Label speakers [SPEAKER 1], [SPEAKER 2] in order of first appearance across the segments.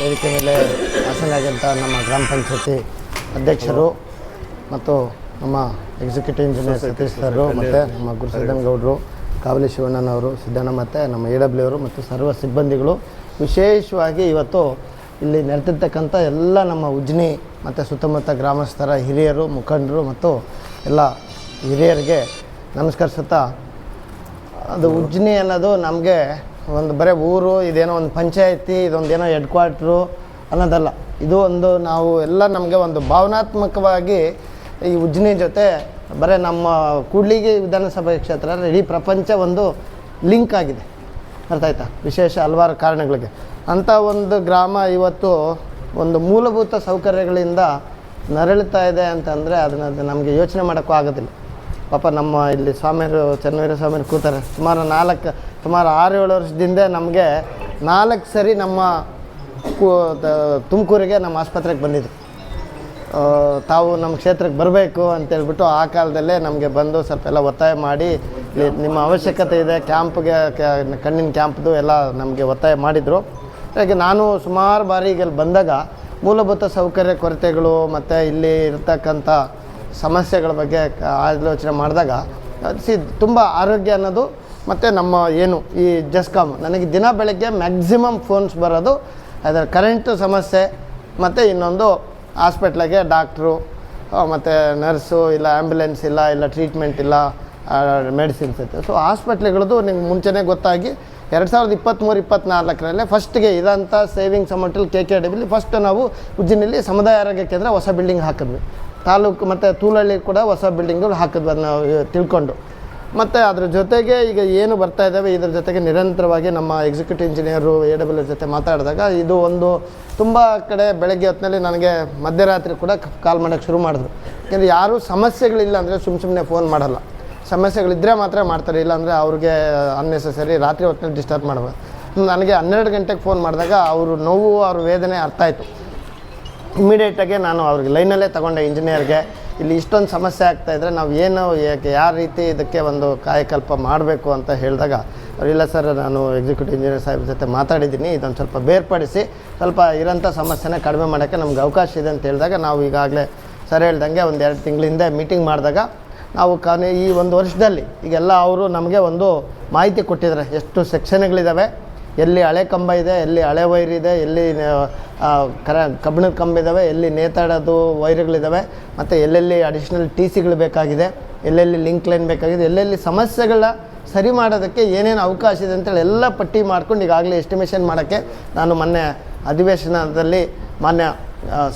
[SPEAKER 1] ವೇದಿಕೆ ಮೇಲೆ ಆಸನಾಗಿದ್ದಂಥ ನಮ್ಮ ಗ್ರಾಮ ಪಂಚಾಯತಿ ಅಧ್ಯಕ್ಷರು ಮತ್ತು ನಮ್ಮ ಎಕ್ಸಿಕ್ಯೂಟಿವ್ ಇಂಜಿನಿಯರ್ ಸತೀಶ್ ಸರ್ ಮತ್ತು ನಮ್ಮ ಗುರುಸಿದ್ದನಗೌಡರು ಕಾವಲಿ ಶಿವಣ್ಣನವರು ಸಿದ್ದಣ್ಣ ಮತ್ತು ನಮ್ಮ ಎ ಡಬ್ಲ್ಯೂ ಅವರು ಮತ್ತು ಸರ್ವ ಸಿಬ್ಬಂದಿಗಳು. ವಿಶೇಷವಾಗಿ ಇವತ್ತು ಇಲ್ಲಿ ನಡೆದಿರ್ತಕ್ಕಂಥ ಎಲ್ಲ ನಮ್ಮ ಉಜ್ನಿ ಮತ್ತು ಸುತ್ತಮುತ್ತ ಗ್ರಾಮಸ್ಥರ ಹಿರಿಯರು, ಮುಖಂಡರು ಮತ್ತು ಎಲ್ಲ ಹಿರಿಯರಿಗೆ ನಮಸ್ಕರಿಸುತ್ತಾ, ಅದು ಉಜ್ನಿ ಅನ್ನೋದು ನಮಗೆ ಒಂದು ಬರೀ ಊರು, ಇದೇನೋ ಒಂದು ಪಂಚಾಯತಿ ಇದೊಂದೇನೋ ಹೆಡ್ ಕ್ವಾರ್ಟ್ರು ಅನ್ನೋದಲ್ಲ. ಇದು ಒಂದು ನಾವು ಎಲ್ಲ ನಮಗೆ ಒಂದು ಭಾವನಾತ್ಮಕವಾಗಿ ಈ ಉಜ್ನಿ ಜೊತೆ ಬರೀ ನಮ್ಮ ಕೂಡ್ಲಿಗಿ ವಿಧಾನಸಭಾ ಕ್ಷೇತ್ರ ಇಡೀ ಪ್ರಪಂಚ ಒಂದು ಲಿಂಕ್ ಆಗಿದೆ. ಅರ್ಥ ಆಯ್ತಾ? ವಿಶೇಷ ಹಲವಾರು ಕಾರಣಗಳಿಗೆ. ಅಂಥ ಒಂದು ಗ್ರಾಮ ಇವತ್ತು ಒಂದು ಮೂಲಭೂತ ಸೌಕರ್ಯಗಳಿಂದ ನರಳುತ್ತಾ ಇದೆ ಅಂತಂದರೆ ಅದನ್ನ ನಮಗೆ ಯೋಚನೆ ಮಾಡೋಕ್ಕೂ ಆಗೋದಿಲ್ಲ. ಪಾಪ ನಮ್ಮ ಇಲ್ಲಿ ಸ್ವಾಮಿಯರು, ಚನ್ನವೀರ ಸ್ವಾಮಿಯರು ಕೂತಾರೆ. ಸುಮಾರು ನಾಲ್ಕು ಸುಮಾರು ಆರು ಏಳು ವರ್ಷದಿಂದ ನಮಗೆ ನಾಲ್ಕು ಸರಿ ನಮ್ಮ ತುಮಕೂರಿಗೆ ನಮ್ಮ ಆಸ್ಪತ್ರೆಗೆ ಬಂದಿದ್ರು. ತಾವು ನಮ್ಮ ಕ್ಷೇತ್ರಕ್ಕೆ ಬರಬೇಕು ಅಂತೇಳ್ಬಿಟ್ಟು ಆ ಕಾಲದಲ್ಲೇ ನಮಗೆ ಬಂದು ಸ್ವಲ್ಪ ಎಲ್ಲ ಒತ್ತಾಯ ಮಾಡಿ ನಿಮ್ಮ ಅವಶ್ಯಕತೆ ಇದೆ, ಕ್ಯಾಂಪ್ಗೆ ಕಣ್ಣಿನ ಕ್ಯಾಂಪ್ದು ಎಲ್ಲ ನಮಗೆ ಒತ್ತಾಯ ಮಾಡಿದರು. ಹಾಗೆ ನಾನು ಸುಮಾರು ಬಾರಿ ಈಗಲ್ಲಿ ಬಂದಾಗ ಮೂಲಭೂತ ಸೌಕರ್ಯ ಕೊರತೆಗಳು ಮತ್ತು ಇಲ್ಲಿ ಇರ್ತಕ್ಕಂಥ ಸಮಸ್ಯೆಗಳ ಬಗ್ಗೆ ಆಲೋಚನೆ ಮಾಡಿದಾಗ ಸಿ ತುಂಬ ಆರೋಗ್ಯ ಅನ್ನೋದು ಮತ್ತು ನಮ್ಮ ಏನು ಈ ಜಸ್ಕಾಮ್ ನನಗೆ ದಿನ ಬೆಳಗ್ಗೆ ಮ್ಯಾಕ್ಸಿಮಮ್ ಫೋನ್ಸ್ ಬರೋದು ಅದರ ಕರೆಂಟು ಸಮಸ್ಯೆ, ಮತ್ತು ಇನ್ನೊಂದು ಹಾಸ್ಪಿಟ್ಲಿಗೆ ಡಾಕ್ಟ್ರು ಮತ್ತು ನರ್ಸು ಇಲ್ಲ ಆ್ಯಂಬುಲೆನ್ಸ್ ಇಲ್ಲ ಇಲ್ಲ ಟ್ರೀಟ್ಮೆಂಟ್ ಇಲ್ಲ ಮೆಡಿಸಿನ್ಸ್ ಐತೆ ಸೊ ಹಾಸ್ಪಿಟ್ಲ್ಗಳದ್ದು ನಿಮ್ಗೆ ಮುಂಚೆನೇ ಗೊತ್ತಾಗಿ ಎರಡು ಸಾವಿರದ ಇಪ್ಪತ್ತ್ಮೂರು ಇಪ್ಪತ್ತ್ನಾಲ್ಕರಲ್ಲೇ ಫಸ್ಟ್ಗೆ ಇದಂಥ ಸೇವಿಂಗ್ಸ್ ಅಮೌಂಟಲ್ಲಿ ಕೆ ಕೆ ಡಿ ಫಸ್ಟ್ ನಾವು ಉಜ್ಜಿನಲ್ಲಿ ಸಮುದಾಯ ಆರೋಗ್ಯ ಕೇಂದ್ರ ಹೊಸ ಬಿಲ್ಡಿಂಗ್ ಹಾಕಿದ್ವಿ. ತಾಲೂಕು ಮತ್ತು ತೂಲಳ್ಳಿ ಕೂಡ ಹೊಸ ಬಿಲ್ಡಿಂಗ್ಗಳು ಹಾಕಿದ್ವಿ ಅದನ್ನ ತಿಳ್ಕೊಂಡು. ಮತ್ತು ಅದ್ರ ಜೊತೆಗೆ ಈಗ ಏನು ಬರ್ತಾ ಇದ್ದಾವೆ ಇದ್ರ ಜೊತೆಗೆ ನಿರಂತರವಾಗಿ ನಮ್ಮ ಎಕ್ಸಿಕ್ಯೂಟಿವ್ ಇಂಜಿನಿಯರು ಎ ಡಬ್ಲ್ಯೂ ಜೊತೆ ಮಾತಾಡಿದಾಗ ಇದು ಒಂದು ತುಂಬ ಕಡೆ ಬೆಳಗ್ಗೆ ಹೊತ್ತಿನಲ್ಲಿ ನನಗೆ ಮಧ್ಯರಾತ್ರಿ ಕೂಡ ಕಾಲ್ ಮಾಡೋಕ್ಕೆ ಶುರು ಮಾಡಿದ್ರು. ಯಾಕೆಂದರೆ ಯಾರೂ ಸಮಸ್ಯೆಗಳಿಲ್ಲ ಅಂದರೆ ಸುಮ್ಮ ಸುಮ್ಮನೆ ಫೋನ್ ಮಾಡಲ್ಲ. ಸಮಸ್ಯೆಗಳಿದ್ದರೆ ಮಾತ್ರ ಮಾಡ್ತಾರೆ, ಇಲ್ಲಾಂದರೆ ಅವ್ರಿಗೆ ಅನ್ನೆಸೆಸರಿ ರಾತ್ರಿ ಹೊತ್ತಿನಲ್ಲಿ ಡಿಸ್ಟರ್ಬ್ ಮಾಡಬೇಕು ನನಗೆ ಹನ್ನೆರಡು ಗಂಟೆಗೆ ಫೋನ್ ಮಾಡಿದಾಗ ಅವರು ನೋವು, ಅವ್ರ ವೇದನೆ ಅರ್ಥ ಆಯಿತು. ಇಮಿಡಿಯೇಟಾಗಿ ನಾನು ಅವ್ರಿಗೆ ಲೈನಲ್ಲೇ ತಗೊಂಡೆ ಇಂಜಿನಿಯರ್ಗೆ ಇಲ್ಲಿ ಇಷ್ಟೊಂದು ಸಮಸ್ಯೆ ಆಗ್ತಾ ಇದ್ದರೆ ನಾವು ಏನು ಯಾವ ರೀತಿ ಇದಕ್ಕೆ ಒಂದು ಕಾಯಕಲ್ಪ ಮಾಡಬೇಕು ಅಂತ ಹೇಳಿದಾಗ ಇಲ್ಲ ಸರ್, ನಾನು ಎಕ್ಸಿಕ್ಯೂಟಿವ್ ಇಂಜಿನಿಯರ್ ಸಾಹೇಬ್ ಜೊತೆ ಮಾತಾಡಿದ್ದೀನಿ, ಇದೊಂದು ಸ್ವಲ್ಪ ಬೇರ್ಪಡಿಸಿ, ಸ್ವಲ್ಪ ಇರೋಂಥ ಸಮಸ್ಯೆನ ಕಡಿಮೆ ಮಾಡೋಕ್ಕೆ ನಮ್ಗೆ ಅವಕಾಶ ಇದೆ ಅಂತ ಹೇಳಿದಾಗ ನಾವು ಈಗಾಗಲೇ ಸರ್ ಹೇಳ್ದಂಗೆ ಒಂದು ಎರಡು ತಿಂಗಳಿಂದ ಮೀಟಿಂಗ್ ಮಾಡಿದಾಗ ನಾವು ಕಾನೇ ಈ ಒಂದು ವರ್ಷದಲ್ಲಿ ಈಗೆಲ್ಲ ಅವರು ನಮಗೆ ಒಂದು ಮಾಹಿತಿ ಕೊಟ್ಟಿದ್ದಾರೆ. ಎಷ್ಟು ಸೆಕ್ಷನ್ಗಳಿದ್ದಾವೆ ಎಲ್ಲಿ ಹಳೆ ಕಂಬ ಇದೆ, ಎಲ್ಲಿ ಹಳೆ ವೈರ್ ಇದೆ, ಎಲ್ಲಿ ಕರ, ಕಬ್ಬಿಣದ ಕಂಬ ಇದ್ದಾವೆ ಎಲ್ಲಿ ನೇತಾಡೋದು ವೈರ್ಗಳಿದ್ದಾವೆ ಮತ್ತು ಎಲ್ಲೆಲ್ಲಿ ಅಡಿಷ್ನಲ್ ಟಿ ಸಿಗಳು ಬೇಕಾಗಿದೆ, ಎಲ್ಲೆಲ್ಲಿ ಲಿಂಕ್ ಲೈನ್ ಬೇಕಾಗಿದೆ, ಎಲ್ಲೆಲ್ಲಿ ಸಮಸ್ಯೆಗಳ ಸರಿ ಮಾಡೋದಕ್ಕೆ ಏನೇನು ಅವಕಾಶ ಇದೆ ಅಂತೇಳಿ ಎಲ್ಲ ಪಟ್ಟಿ ಮಾಡ್ಕೊಂಡು ಈಗಾಗಲೇ ಎಸ್ಟಿಮೇಷನ್ ಮಾಡೋಕ್ಕೆ ನಾನು ಮೊನ್ನೆ ಅಧಿವೇಶನದಲ್ಲಿ ಮಾನ್ಯ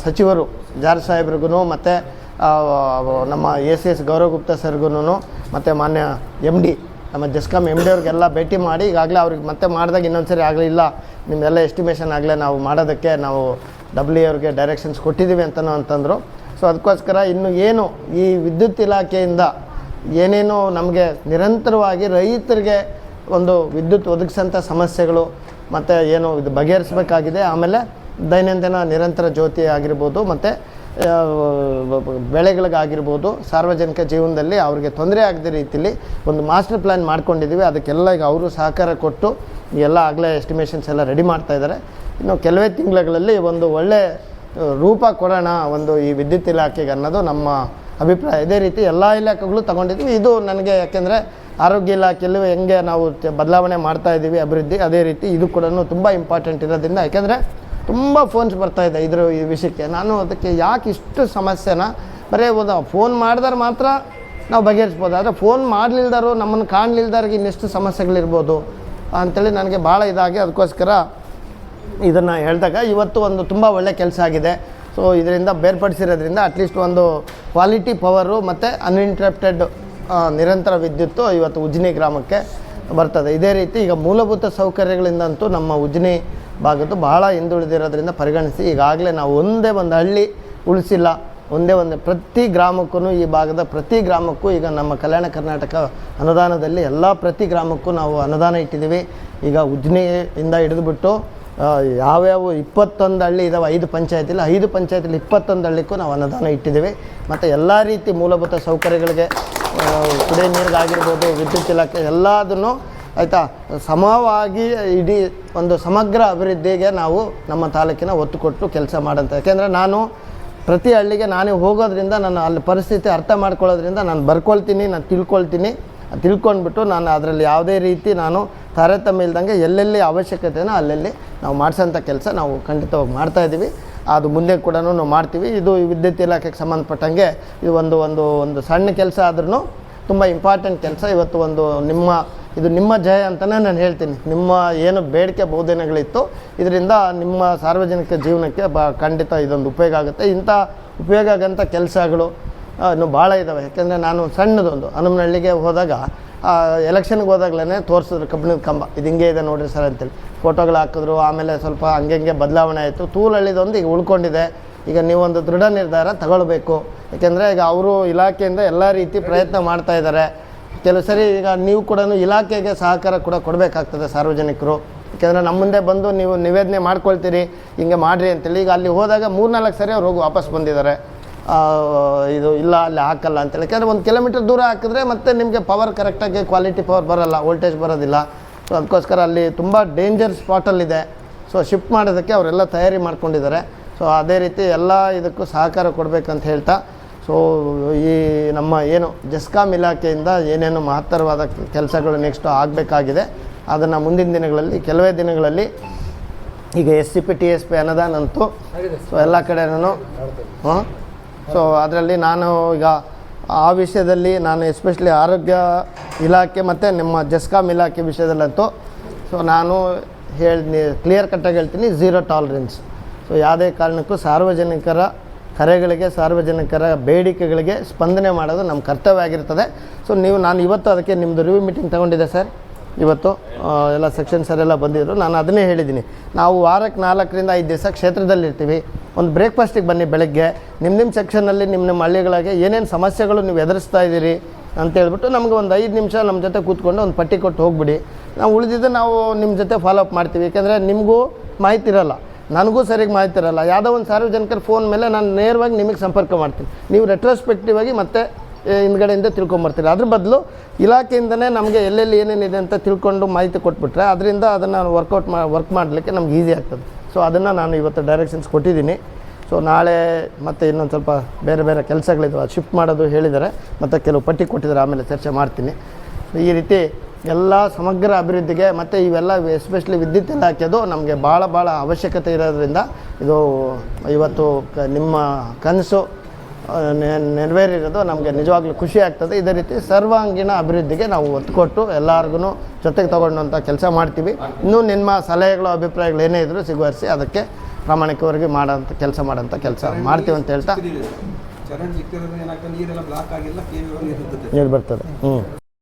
[SPEAKER 1] ಸಚಿವರು ಜಾರ್ ಸಾಹೇಬ್ರಿಗೂ ಮತ್ತು ನಮ್ಮ A C S Gaurav Gupta ಸರ್ಗೂ ಮತ್ತು ಮಾನ್ಯ ಎಂ ಡಿ ನಮ್ಮ ಜಸ್ಕಾಮ್ ಎಂ ಡಿ ಅವ್ರಿಗೆಲ್ಲ ಭೇಟಿ ಮಾಡಿ, ಈಗಾಗಲೇ ಅವ್ರಿಗೆ ಮತ್ತೆ ಮಾಡಿದಾಗ ಇನ್ನೊಂದು ಸರಿ ಆಗಲೇ ಇಲ್ಲ. ನಿಮ್ಮೆಲ್ಲ ಎಸ್ಟಿಮೇಷನ್ ಆಗಲೇ ನಾವು ಮಾಡೋದಕ್ಕೆ ನಾವು ಡಬ್ಲ್ಯೂ ಅವ್ರಿಗೆ ಡೈರೆಕ್ಷನ್ಸ್ ಕೊಟ್ಟಿದ್ದೀವಿ ಅಂತನೋ ಅಂತಂದರು. ಸೊ ಅದಕ್ಕೋಸ್ಕರ ಇನ್ನು ಏನು ಈ ವಿದ್ಯುತ್ ಇಲಾಖೆಯಿಂದ ಏನೇನು ನಮಗೆ ನಿರಂತರವಾಗಿ ರೈತರಿಗೆ ಒಂದು ವಿದ್ಯುತ್ ಒದಗಿಸೋಂಥ ಸಮಸ್ಯೆಗಳು ಮತ್ತು ಏನು ಇದು ಬಗೆಹರಿಸಬೇಕಾಗಿದೆ, ಆಮೇಲೆ ದೈನಂದಿನ ನಿರಂತರ ಜ್ಯೋತಿ ಆಗಿರ್ಬೋದು, ಮತ್ತು ಬೆಳೆಗಳಿಗಾಗಿರ್ಬೋದು ಸಾರ್ವಜನಿಕ ಜೀವನದಲ್ಲಿ ಅವರಿಗೆ ತೊಂದರೆ ಆಗದ ರೀತಿಲಿ ಒಂದು ಮಾಸ್ಟರ್ ಪ್ಲ್ಯಾನ್ ಮಾಡ್ಕೊಂಡಿದ್ದೀವಿ. ಅದಕ್ಕೆಲ್ಲ ಈಗ ಅವರು ಸಹಕಾರ ಕೊಟ್ಟು ಎಲ್ಲ ಆಗಲೇ ಎಸ್ಟಿಮೇಷನ್ಸ್ ಎಲ್ಲ ರೆಡಿ ಮಾಡ್ತಾ ಇದ್ದಾರೆ. ಇನ್ನು ಕೆಲವೇ ತಿಂಗಳುಗಳಲ್ಲಿ ಒಂದು ಒಳ್ಳೆ ರೂಪ ಕೊಡೋಣ ಒಂದು ಈ ವಿದ್ಯುತ್ ಇಲಾಖೆಗೆ ಅನ್ನೋದು ನಮ್ಮ ಅಭಿಪ್ರಾಯ. ಇದೇ ರೀತಿ ಎಲ್ಲ ಇಲಾಖೆಗಳು ತೊಗೊಂಡಿದ್ವಿ ಇದು ನನಗೆ ಯಾಕೆಂದರೆ ಆರೋಗ್ಯ ಇಲಾಖೆಯಲ್ಲೂ ಹೆಂಗೆ ನಾವು ಬದಲಾವಣೆ ಮಾಡ್ತಾ ಇದ್ದೀವಿ ಅಭಿವೃದ್ಧಿ. ಅದೇ ರೀತಿ ಇದು ಕೂಡ ತುಂಬ ಇಂಪಾರ್ಟೆಂಟ್ ಇರೋದ್ರಿಂದ. ಯಾಕೆಂದರೆ ತುಂಬ ಫೋನ್ಸ್ ಬರ್ತಾ ಇದೆ ಇದ್ರ ಈ ವಿಷಯಕ್ಕೆ. ನಾನು ಅದಕ್ಕೆ ಯಾಕೆ ಇಷ್ಟು ಸಮಸ್ಯೆನ ಬರೀ ಒಂದು ಫೋನ್ ಮಾಡಿದ್ರೆ ಮಾತ್ರ ನಾವು ಬಗೆಹರಿಸ್ಬೋದು. ಆದರೆ ಫೋನ್ ಮಾಡಲಿಲ್ದಾರು, ನಮ್ಮನ್ನು ಕಾಣಲಿಲ್ದಾರಿಗೆ ಇನ್ನೆಷ್ಟು ಸಮಸ್ಯೆಗಳಿರ್ಬೋದು ಅಂಥೇಳಿ ನನಗೆ ಭಾಳ ಇದಾಗಿ ಅದಕ್ಕೋಸ್ಕರ ಇದನ್ನು ಹೇಳಿದಾಗ ಇವತ್ತು ಒಂದು ತುಂಬ ಒಳ್ಳೆ ಕೆಲಸ ಆಗಿದೆ. ಸೊ ಇದರಿಂದ ಬೇರ್ಪಡಿಸಿರೋದ್ರಿಂದ ಅಟ್ಲೀಸ್ಟ್ ಒಂದು ಕ್ವಾಲಿಟಿ ಪವರು ಮತ್ತು ಅನ್ಇಂಟ್ರಪ್ಟೆಡ್ ನಿರಂತರ ವಿದ್ಯುತ್ತು ಇವತ್ತು ಉಜ್ನಿ ಗ್ರಾಮಕ್ಕೆ ಬರ್ತದೆ. ಇದೇ ರೀತಿ ಈಗ ಮೂಲಭೂತ ಸೌಕರ್ಯಗಳಿಂದಂತೂ ನಮ್ಮ ಉಜ್ನಿ ಭಾಗದ್ದು ಬಹಳ ಹಿಂದುಳಿದಿರೋದ್ರಿಂದ ಪರಿಗಣಿಸಿ ಈಗಾಗಲೇ ನಾವು ಒಂದೇ ಒಂದು ಹಳ್ಳಿ ಉಳಿಸಿಲ್ಲ, ಒಂದೇ ಒಂದು ಪ್ರತಿ ಗ್ರಾಮಕ್ಕೂ ಈ ಭಾಗದ ಪ್ರತಿ ಗ್ರಾಮಕ್ಕೂ ಈಗ ನಮ್ಮ ಕಲ್ಯಾಣ ಕರ್ನಾಟಕ ಅನುದಾನದಲ್ಲಿ ಎಲ್ಲ ಪ್ರತಿ ಗ್ರಾಮಕ್ಕೂ ನಾವು ಅನುದಾನ ಇಟ್ಟಿದ್ದೀವಿ. ಈಗ ಉಜ್ನಿಯಿಂದ ಹಿಡಿದುಬಿಟ್ಟು ಯಾವ್ಯಾವ ಇಪ್ಪತ್ತೊಂದು ಹಳ್ಳಿ ಇದಾವೆ, ಐದು ಪಂಚಾಯತಿಲಿ ಐದು ಪಂಚಾಯತಿಲಿ ಇಪ್ಪತ್ತೊಂದು ಹಳ್ಳಿಗೂ ನಾವು ಅನುದಾನ ಇಟ್ಟಿದ್ದೀವಿ. ಮತ್ತು ಎಲ್ಲ ರೀತಿ ಮೂಲಭೂತ ಸೌಕರ್ಯಗಳಿಗೆ ಕುಡಿಯೋ ನೀರಿಗಾಗಿರ್ಬೋದು, ವಿದ್ಯುತ್ ಇಲಾಖೆ ಎಲ್ಲದನ್ನು ಆಯಿತಾ? ಸಮವಾಗಿ ಇಡೀ ಒಂದು ಸಮಗ್ರ ಅಭಿವೃದ್ಧಿಗೆ ನಾವು ನಮ್ಮ ತಾಲೂಕಿನ ಒತ್ತು ಕೊಟ್ಟು ಕೆಲಸ ಮಾಡೋಂಥ ಯಾಕೆಂದರೆ ನಾನು ಪ್ರತಿ ಹಳ್ಳಿಗೆ ನಾನೇ ಹೋಗೋದ್ರಿಂದ ನಾನು ಅಲ್ಲಿ ಪರಿಸ್ಥಿತಿ ಅರ್ಥ ಮಾಡ್ಕೊಳ್ಳೋದ್ರಿಂದ ನಾನು ಬರ್ಕೊಳ್ತೀನಿ, ನಾನು ತಿಳ್ಕೊಳ್ತೀನಿ. ತಿಳ್ಕೊಂಡ್ಬಿಟ್ಟು ನಾನು ಅದರಲ್ಲಿ ಯಾವುದೇ ರೀತಿ ನಾನು ತಾರತಮ್ಯ ಇಲ್ದಂಗೆ ಎಲ್ಲೆಲ್ಲಿ ಅವಶ್ಯಕತೆನೋ ಅಲ್ಲೆಲ್ಲಿ ನಾವು ಮಾಡಿಸೋಂಥ ಕೆಲಸ ನಾವು ಖಂಡಿತವಾಗಿ ಮಾಡ್ತಾಯಿದ್ದೀವಿ ಅದು ಮುಂದೆ ಕೂಡ ನಾವು ಮಾಡ್ತೀವಿ. ಇದು ವಿದ್ಯುತ್ ಇಲಾಖೆಗೆ ಸಂಬಂಧಪಟ್ಟಂಗೆ ಇದು ಒಂದು ಒಂದು ಒಂದು ಸಣ್ಣ ಕೆಲಸ ಆದ್ರೂ ತುಂಬ ಇಂಪಾರ್ಟೆಂಟ್ ಕೆಲಸ. ಇವತ್ತು ಒಂದು ನಿಮ್ಮ ಇದು ನಿಮ್ಮ ಜಯ ಅಂತಲೇ ನಾನು ಹೇಳ್ತೀನಿ. ನಿಮ್ಮ ಏನು ಬೇಡಿಕೆ ಬಹುದಿನಗಳಿತ್ತು ಇದರಿಂದ ನಿಮ್ಮ ಸಾರ್ವಜನಿಕ ಜೀವನಕ್ಕೆ ಬ ಖಂಡಿತ ಇದೊಂದು ಉಪಯೋಗ ಆಗುತ್ತೆ. ಇಂಥ ಉಪಯೋಗ ಆಗಂಥ ಕೆಲಸಗಳು ಇನ್ನು ಭಾಳ ಇದ್ದಾವೆ ಯಾಕೆಂದರೆ ನಾನು ಸಣ್ಣದೊಂದು, ಹನುಮನಹಳ್ಳಿಗೆ ಹೋದಾಗ ಎಲೆಕ್ಷನ್ಗೆ ಹೋದಾಗಲೇ ತೋರಿಸಿದ್ರು ಕಬ್ಬಿಣದ ಕಂಬ. ಇದು ಹಿಂಗೆ ಇದೆ ನೋಡಿರಿ ಸರ್ ಅಂತೇಳಿ ಫೋಟೋಗಳು ಹಾಕಿದ್ರು, ಆಮೇಲೆ ಸ್ವಲ್ಪ ಹಂಗೆ ಹಂಗೆ ಬದಲಾವಣೆ ಆಯಿತು. ತೂಲಳ್ಳಿದೊಂದು ಈಗ ಉಳ್ಕೊಂಡಿದೆ. ಈಗ ನೀವೊಂದು ದೃಢ ನಿರ್ಧಾರ ತಗೊಳ್ಬೇಕು. ಯಾಕೆಂದರೆ ಈಗ ಅವರು ಇಲಾಖೆಯಿಂದ ಎಲ್ಲ ರೀತಿ ಪ್ರಯತ್ನ ಮಾಡ್ತಾ ಇದ್ದಾರೆ. ಕೆಲವು ಸರಿ ಈಗ ನೀವು ಕೂಡ ಇಲಾಖೆಗೆ ಸಹಕಾರ ಕೂಡ ಕೊಡಬೇಕಾಗ್ತದೆ ಸಾರ್ವಜನಿಕರು. ಯಾಕೆಂದರೆ ನಮ್ಮ ಮುಂದೆ ಬಂದು ನೀವು ನಿವೇದನೆ ಮಾಡ್ಕೊಳ್ತೀರಿ, ಹಿಂಗೆ ಮಾಡಿರಿ ಅಂತೇಳಿ. ಈಗ ಅಲ್ಲಿ ಹೋದಾಗ ಮೂರ್ನಾಲ್ಕು ಸರಿ ಅವ್ರು ಹೋಗಿ ವಾಪಸ್ ಬಂದಿದ್ದಾರೆ. ಇದು ಇಲ್ಲ, ಅಲ್ಲಿ ಹಾಕಲ್ಲ ಅಂತೇಳಿ. ಯಾಕೆಂದರೆ ಒಂದು ಕಿಲೋಮೀಟರ್ ದೂರ ಹಾಕಿದ್ರೆ ಮತ್ತೆ ನಿಮಗೆ ಪವರ್ ಕರೆಕ್ಟಾಗಿ ಕ್ವಾಲಿಟಿ ಪವರ್ ಬರೋಲ್ಲ ವೋಲ್ಟೇಜ್ ಬರೋದಿಲ್ಲ. ಸೊ ಅದಕ್ಕೋಸ್ಕರ ಅಲ್ಲಿ ತುಂಬ ಡೇಂಜರ್ ಸ್ಪಾಟಲ್ಲಿದೆ ಸೊ ಶಿಫ್ಟ್ ಮಾಡೋದಕ್ಕೆ ಅವರೆಲ್ಲ ತಯಾರಿ ಮಾಡ್ಕೊಂಡಿದ್ದಾರೆ. ಸೊ ಅದೇ ರೀತಿ ಎಲ್ಲ ಇದಕ್ಕೂ ಸಹಕಾರ ಕೊಡಬೇಕಂತ ಹೇಳ್ತಾ ಸೊ ಈ ನಮ್ಮ ಏನು ಜೆಸ್ಕಾಮ್ ಇಲಾಖೆಯಿಂದ ಏನೇನು ಮಹತ್ತರವಾದ ಕೆಲಸಗಳು ನೆಕ್ಸ್ಟು ಆಗಬೇಕಾಗಿದೆ, ಅದನ್ನು ಮುಂದಿನ ದಿನಗಳಲ್ಲಿ, ಕೆಲವೇ ದಿನಗಳಲ್ಲಿ ಈಗ S C P T S P ಅನುದಾನ ಸೊ ಎಲ್ಲ ಕಡೆನೂ ಹಾಂ ಸೊ ಅದರಲ್ಲಿ ನಾನು ಈಗ ಆ ವಿಷಯದಲ್ಲಿ ನಾನು ಎಸ್ಪೆಷಲಿ ಆರೋಗ್ಯ ಇಲಾಖೆ ಮತ್ತು ನಿಮ್ಮ ಜೆಸ್ಕಾಮ್ ಇಲಾಖೆ ವಿಷಯದಲ್ಲಂತೂ ಸೊ ನಾನು ಹೇಳಿ ಕ್ಲಿಯರ್ ಕಟ್ಟಾಗಿ ಹೇಳ್ತೀನಿ ಝೀರೋ ಟಾಲರೆನ್ಸ್ ಸೊ ಯಾವುದೇ ಕಾರಣಕ್ಕೂ ಸಾರ್ವಜನಿಕರ ಕರೆಗಳಿಗೆ, ಸಾರ್ವಜನಿಕರ ಬೇಡಿಕೆಗಳಿಗೆ ಸ್ಪಂದನೆ ಮಾಡೋದು ನಮ್ಮ ಕರ್ತವ್ಯ ಆಗಿರ್ತದೆ. ಸೊ ನೀವು, ನಾನು ಇವತ್ತು ಅದಕ್ಕೆ ನಿಮ್ಮದು ರಿವ್ಯೂ ಮೀಟಿಂಗ್ ತಗೊಂಡಿದ್ದೆ ಸರ್. ಇವತ್ತು ಎಲ್ಲ ಸೆಕ್ಷನ್ ಸರ್ ಎಲ್ಲ ಬಂದಿದ್ದರು ನಾನು ಅದನ್ನೇ ಹೇಳಿದ್ದೀನಿ. ನಾವು ವಾರಕ್ಕೆ ನಾಲ್ಕರಿಂದ ಐದು ದಿವಸ ಕ್ಷೇತ್ರದಲ್ಲಿರ್ತೀವಿ ಒಂದು ಬ್ರೇಕ್ಫಾಸ್ಟಿಗೆ ಬನ್ನಿ ಬೆಳಗ್ಗೆ. ನಿಮ್ಮ ನಿಮ್ಮ ಸೆಕ್ಷನಲ್ಲಿ ನಿಮ್ಮ ನಿಮ್ಮ ಹಳ್ಳಿಗಳಿಗೆ ಏನೇನು ಸಮಸ್ಯೆಗಳು ನೀವು ಎದುರಿಸ್ತಾ ಇದ್ದೀರಿ ಅಂತ ಹೇಳ್ಬಿಟ್ಟು ನಮಗೆ ಒಂದು ಐದು ನಿಮಿಷ ನಮ್ಮ ಜೊತೆ ಕೂತ್ಕೊಂಡು ಒಂದು ಪಟ್ಟಿ ಕೊಟ್ಟು ಹೋಗ್ಬಿಡಿ. ನಾವು ಉಳಿದಿದ್ದು ನಾವು ನಿಮ್ಮ ಜೊತೆ ಫಾಲೋ ಅಪ್ ಮಾಡ್ತೀವಿ. ಯಾಕೆಂದರೆ ನಿಮಗೂ ಮಾಹಿತಿ ಇರಲ್ಲ. ನನಗೂ ಸರಿಯಾಗಿ ಮಾಹಿತಿ ಇರಲ್ಲ. ಯಾವುದೋ ಒಂದು ಸಾರ್ವಜನಿಕರ ಫೋನ್ ಮೇಲೆ ನಾನು ನೇರವಾಗಿ ನಿಮಗೆ ಸಂಪರ್ಕ ಮಾಡ್ತೀನಿ. ನೀವು ರೆಟ್ರೋಸ್ಪೆಕ್ಟಿವ್ ಆಗಿ ಮತ್ತೆ ಹಿಂದ್ಗಡೆಯಿಂದ ತಿಳ್ಕೊಂಬರ್ತೀರಿ. ಅದ್ರ ಬದಲು ಇಲಾಖೆಯಿಂದನೇ ನಮಗೆ ಎಲ್ಲೆಲ್ಲಿ ಏನೇನಿದೆ ಅಂತ ತಿಳ್ಕೊಂಡು ಮಾಹಿತಿ ಕೊಟ್ಬಿಟ್ರೆ ಅದರಿಂದ ಅದನ್ನು ವರ್ಕೌಟ್ ಮಾ ವರ್ಕ್ ಮಾಡಲಿಕ್ಕೆ ನಮ್ಗೆ ಈಸಿ ಆಗ್ತದೆ. ಸೊ ಅದನ್ನು ನಾನು ಇವತ್ತು ಡೈರೆಕ್ಷನ್ಸ್ ಕೊಟ್ಟಿದ್ದೀನಿ. ಸೊ ನಾಳೆ ಮತ್ತೆ ಇನ್ನೊಂದು ಸ್ವಲ್ಪ ಬೇರೆ ಬೇರೆ ಕೆಲಸಗಳಿದ್ದಾವೆ ಶಿಫ್ಟ್ ಮಾಡೋದು ಹೇಳಿದ್ದಾರೆ. ಮತ್ತು ಕೆಲವು ಪಟ್ಟಿ ಕೊಟ್ಟಿದ್ದಾರೆ. ಆಮೇಲೆ ಚರ್ಚೆ ಮಾಡ್ತೀನಿ. ಈ ರೀತಿ ಎಲ್ಲ ಸಮಗ್ರ ಅಭಿವೃದ್ಧಿಗೆ ಮತ್ತು ಇವೆಲ್ಲ ಎಸ್ಪೆಷಲಿ ವಿದ್ಯುತ್ ಇಲಾಖೆದು ನಮಗೆ ಭಾಳ ಭಾಳ ಅವಶ್ಯಕತೆ ಇರೋದ್ರಿಂದ ಇದು ಇವತ್ತು ಕ ನಿಮ್ಮ ಕನಸು ನೆರವೇರಿರೋದು ನಮಗೆ ನಿಜವಾಗ್ಲೂ ಖುಷಿ ಆಗ್ತದೆ. ಇದೇ ರೀತಿ ಸರ್ವಾಂಗೀಣ ಅಭಿವೃದ್ಧಿಗೆ ನಾವು ಒತ್ತು ಕೊಟ್ಟು ಎಲ್ಲರಿಗೂ ಜೊತೆಗೆ ತಗೊಂಡಂಥ ಕೆಲಸ ಮಾಡ್ತೀವಿ. ಇನ್ನೂ ನಿಮ್ಮ ಸಲಹೆಗಳು ಅಭಿಪ್ರಾಯಗಳು ಏನೇ ಇದ್ದರೂ ಸಿಗುವರಿಸಿ ಅದಕ್ಕೆ ಪ್ರಾಮಾಣಿಕವಾಗಿ ಮಾಡೋಂಥ ಕೆಲಸ ಮಾಡೋಂಥ ಕೆಲಸ ಮಾಡ್ತೀವಿ ಅಂತ ಹೇಳ್ತಾ ನೀರು ಬರ್ತದೆ. ಹ್ಞೂ